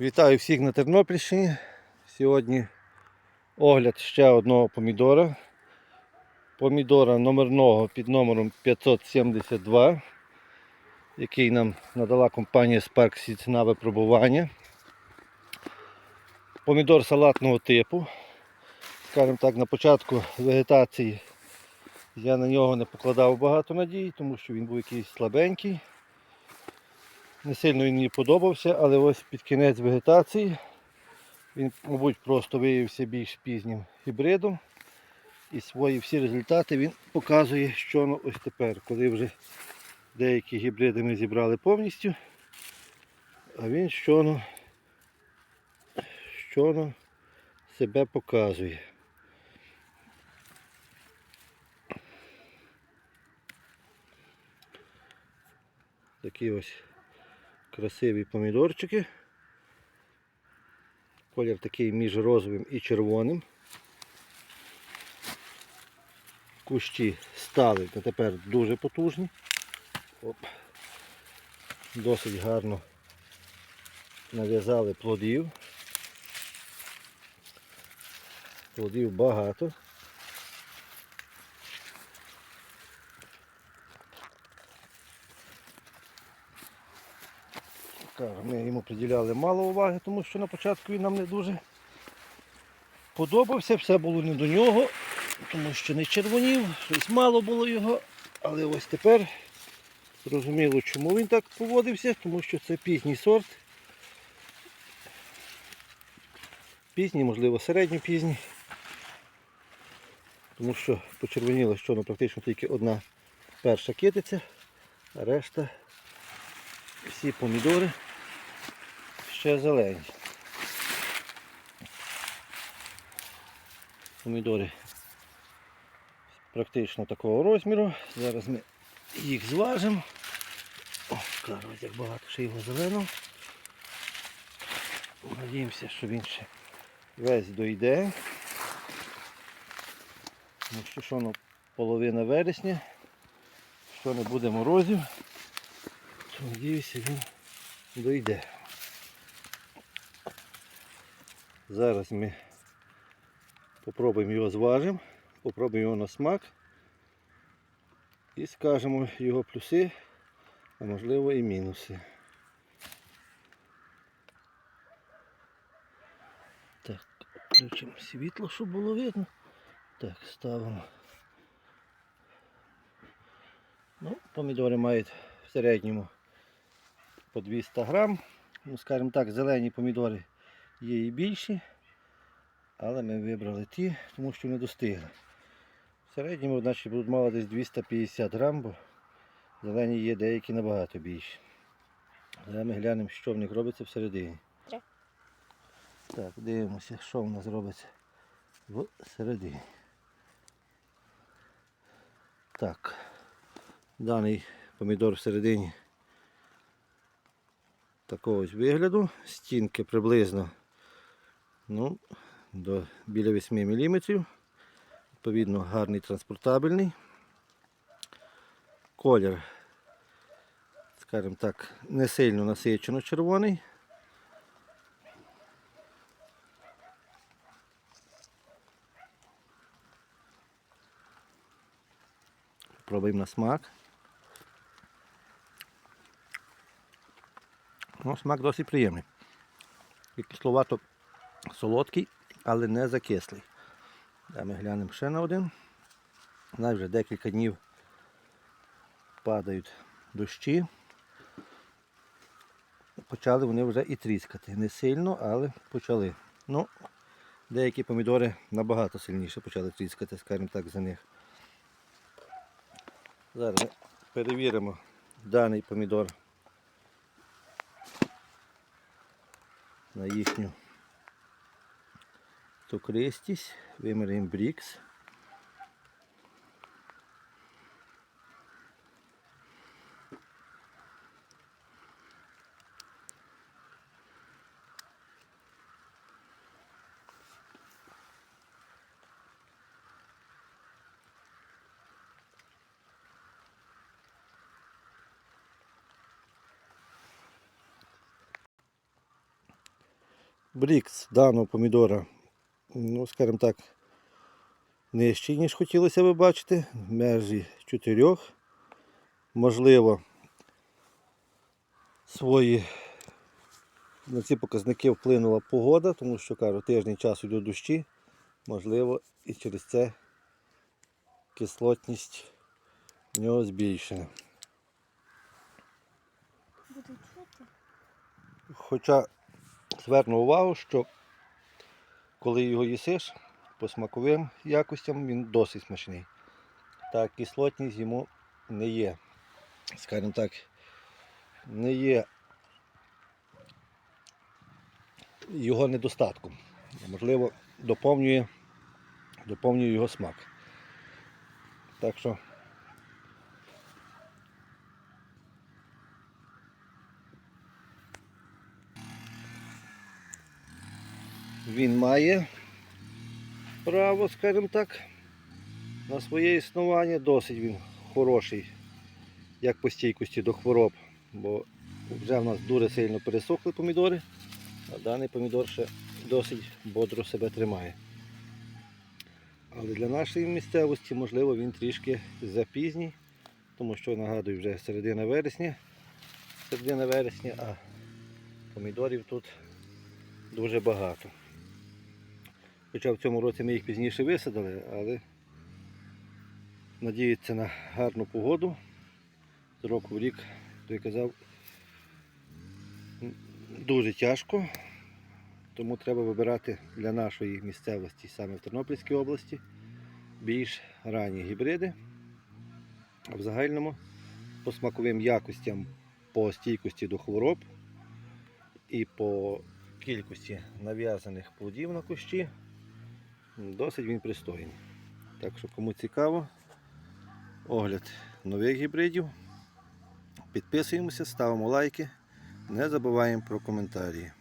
Вітаю всіх на Тернопільщині. Сьогодні огляд ще одного помідора. Помідора номерного під номером 572, який нам надала компанія Spark Seeds на випробування. Помідор салатного типу. Скажімо так, на початку вегетації я на нього не покладав багато надій, тому що він був якийсь слабенький. Не сильно він мені подобався, але ось під кінець вегетації він, мабуть, просто виявився більш пізнім гібридом. І свої всі результати він показує, що ну, ось тепер, коли вже деякі гібриди ми зібрали повністю, а він щоно, щоно себе показує. Такі ось красиві помідорчики. Колір такий між розовим і червоним. Кущі стали та тепер дуже потужні. Оп. Досить гарно нав'язали плодів. Плодів багато. Кажу, Ми йому приділяли мало уваги, тому що на початку він нам не дуже подобався, все було не до нього, тому що не червонів, щось мало було його. Але ось тепер зрозуміло, чому він так поводився, тому що це пізній сорт. Пізній, можливо, середньопізній. Тому що почервоніло, що ну, практично тільки одна перша китиця, а решта всі помідори ще зелені. Помідори практично такого розміру. Зараз ми їх зважимо. О, кажуть, як багато ще його зеленого. Надіємося, що він ще весь дойде. Тому що що ну, половина вересня, що не буде морозів, то надіюся він дойде. Зараз ми попробуємо його зважимо, попробуємо його на смак і скажемо його плюси, а можливо і мінуси. Так, включимо світло, щоб було видно. Так, ставимо. Ну, помідори мають в середньому по 200 грам. Ну, скажімо так, зелені помідори є і більші, але ми вибрали ті, тому що не достигли. В середньому значить, будуть мало десь 250 грам, бо зелені є деякі набагато більші. Але ми глянемо, що в них робиться всередині. Так, дивимося, що в нас робиться всередині. Так, даний помідор всередині такого ось вигляду. Стінки приблизно ну, до біля 8 мм. Відповідно, гарний транспортабельний. Колір, скажімо так, не сильно насичено червоний. Пробуємо на смак. Ну, смак досить приємний. І кисловато солодкий, але не закислий. Да, ми глянемо ще на один. У вже декілька днів падають дощі. Почали вони вже і тріскати. Не сильно, але почали. Ну, деякі помідори набагато сильніше почали тріскати, скажімо так, за них. Зараз ми перевіримо даний помідор на їхню Стокрестість, виміряємо брікс. Брікс даного помідора ну, скажімо так, нижчий, ніж хотілося би бачити, в межі 4. Можливо, свої на ці показники вплинула погода, тому що кажу, тиждень часу йдуть дощі, можливо, і через це кислотність в нього збільшена. Хоча зверну увагу, що коли його їсиш, по смаковим якостям він досить смачний. Та кислотність йому не є, скажімо так, не є його недостатком. Можливо, доповнює, доповнює його смак. Так що він має право, скажімо так, на своє існування. Досить він хороший, як по стійкості до хвороб, бо вже в нас дуже сильно пересохли помідори, а даний помідор ще досить бодро себе тримає. Але для нашої місцевості, можливо, він трішки запізній, тому що нагадую вже середина вересня, середина вересня, а помідорів тут дуже багато. Хоча в цьому році ми їх пізніше висадили, але надіятися на гарну погоду. З року в рік, то я казав, дуже тяжко. Тому треба вибирати для нашої місцевості, саме в Тернопільській області, більш ранні гібриди. А в загальному по смаковим якостям, по стійкості до хвороб і по кількості нав'язаних плодів на кущі досить він пристойний. Так що кому цікаво, огляд нових гібридів. Підписуємося, ставимо лайки, не забуваємо про коментарі.